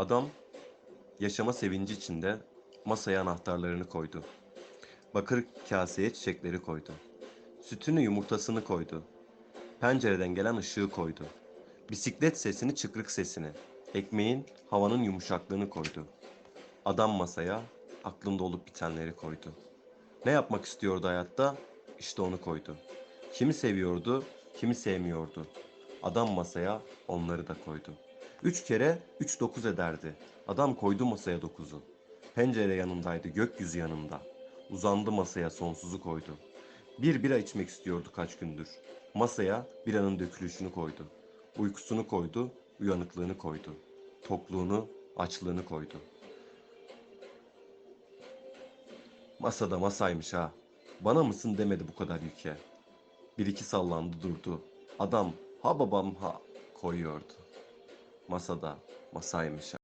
Adam yaşama sevinci içinde masaya anahtarlarını koydu. Bakır kaseye çiçekleri koydu. Sütünü yumurtasını koydu. Pencereden gelen ışığı koydu. Bisiklet sesini çıkrık sesini. Ekmeğin havanın yumuşaklığını koydu. Adam masaya aklında olup bitenleri koydu. Ne yapmak istiyordu hayatta? İşte onu koydu. Kimi seviyordu, kimi sevmiyordu. Adam masaya onları da koydu. Üç kere üç dokuz ederdi. Adam koydu masaya dokuzu. Pencere yanındaydı, gökyüzü yanında. Uzandı masaya sonsuzu koydu. Bir bira içmek istiyordu kaç gündür. Masaya biranın dökülüşünü koydu. Uykusunu koydu, uyanıklığını koydu. Tokluğunu, açlığını koydu. Masada masaymış ha. Bana mısın demedi bu kadar yüke. Bir iki sallandı durdu. Adam ha babam ha koyuyordu. Masada masaymış.